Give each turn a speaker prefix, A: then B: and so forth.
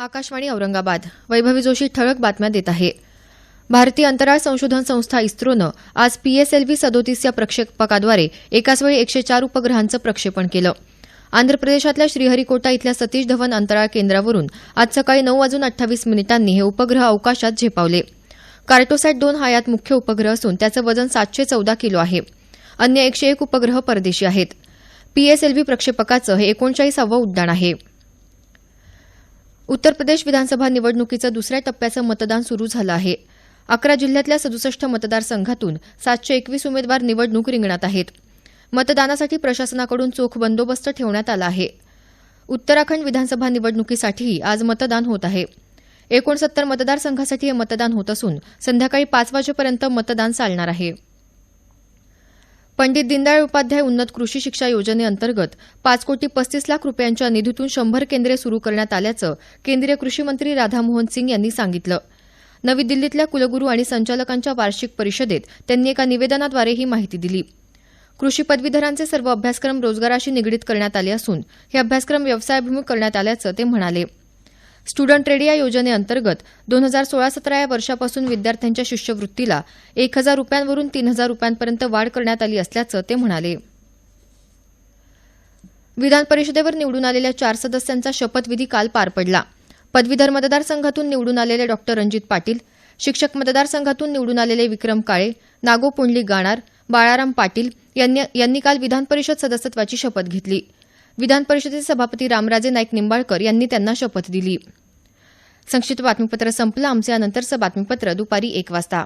A: आकाशवाणी औरंगाबाद. वैभवी जोशी ठळक बातम्या देत आहे. भारतीय अंतराळ संशोधन संस्था इस्रोनं आज पीएसएलव्ही सदोतीस या प्रक्षेपकाद्वारे एकाच वेळी एकशे चार उपग्रहांचं प्रक्षेपण केलं. आंध्र प्रदेशातल्या श्रीहरिकोटा इथल्या सतीश धवन अंतराळ केंद्रावरून आज सकाळी नऊ वाजून अठ्ठावीस मिनिटांनी हे उपग्रह अवकाशात झेपावले. कार्टोसॅट दोन हा यात मुख्य उपग्रह असून त्याचं वजन सातशे चौदा किलो आहे. अन्य एकशे एक उपग्रह परदेशी आहेत. पीएसएलव्ही प्रक्षेपकाचं हे एकोणचाळीसावं उड्डाण आहे. उत्तर प्रदेश विधानसभा निवडणुकीचं दुसऱ्या टप्प्याचं मतदान सुरू झालं आहे. अकरा जिल्ह्यातल्या सदुसष्ट मतदारसंघातून सातशे एकवीस उमेदवार निवडणूक रिंगणात आहेत. मतदानासाठी प्रशासनाकडून चोख बंदोबस्त ठेवण्यात आला आहे. उत्तराखंड विधानसभा निवडणुकीसाठीही आज मतदान होत आहे. एकोणसत्तर मतदारसंघासाठी हे मतदान होत असून संध्याकाळी पाच वाजेपर्यंत मतदान चालणार आहे. पंडित दीनदयाळ उपाध्याय उन्नत कृषी शिक्षा योजनेअंतर्गत पाच कोटी पस्तीस लाख रुपयांच्या निधीतून शंभर केंद्रे सुरू करण्यात आल्याचं केंद्रीय कृषी मंत्री राधामोहन सिंग यांनी सांगितलं. नवी दिल्लीतल्या कुलगुरू आणि संचालकांच्या वार्षिक परिषदेत त्यांनी एका निवेदनाद्वारे ही माहिती दिली. कृषी पदवीधरांचे सर्व अभ्यासक्रम रोजगाराशी निगडीत करण्यात आले असून हे अभ्यासक्रम व्यवसायाभिमुख करण्यात आल्याचं ते म्हणाले. स्टुडंट रेडी या योजनेअंतर्गत दोन हजार सोळा सतरा या वर्षापासून विद्यार्थ्यांच्या शिष्यवृत्तीला एक हजार रुपयांवरून तीन हजार रुपयांपर्यंत वाढ करण्यात आली असल्याचं ते म्हणाले. विधान परिषदेवर निवडून आलेल्या चार सदस्यांचा शपथविधी काल पार पडला. पदवीधर मतदारसंघातून निवडून आलेले डॉक्टर रणजित पाटील शिक्षक मतदारसंघातून निवडून आलेले विक्रम काळे नागो पुंडली गाणार बाळाराम पाटील यांनी यांनी काल विधान परिषद सदस्यत्वाची शपथ घेतली. विधान परिषदेचे सभापती रामराजे नाईक निंबाळकर यांनी त्यांना शपथ दिली. संक्षिप्त बातमीपत्र संपलं. आमचं यानंतरचं बातमीपत्र दुपारी एक वाजता.